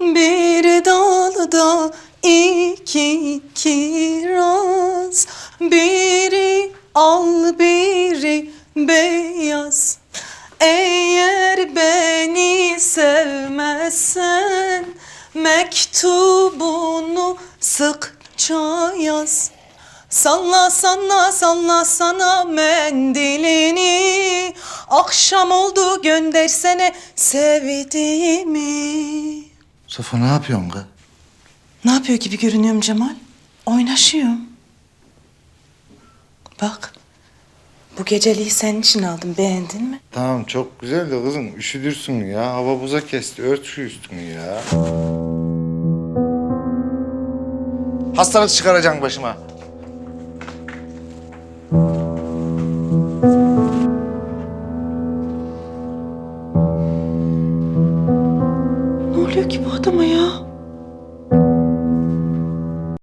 Bir dalda iki kiraz Biri al biri beyaz. Eğer beni sevmezsen Mektubunu sıkça yaz Salla salla salla sana mendilini. Akşam oldu göndersene sevdiğimi Sofo ne yapıyorsun kız? Ne yapıyor gibi görünüyorum Cemal? Oynaşıyorum. Bak. Bu geceliği senin için aldım. Beğendin mi? Tamam çok güzel de kızım üşüdürsün ya. Hava buza kesti. Ört şu üstünü ya. Hastalık çıkaracaksın başıma. Oluyor ki bu adama ya?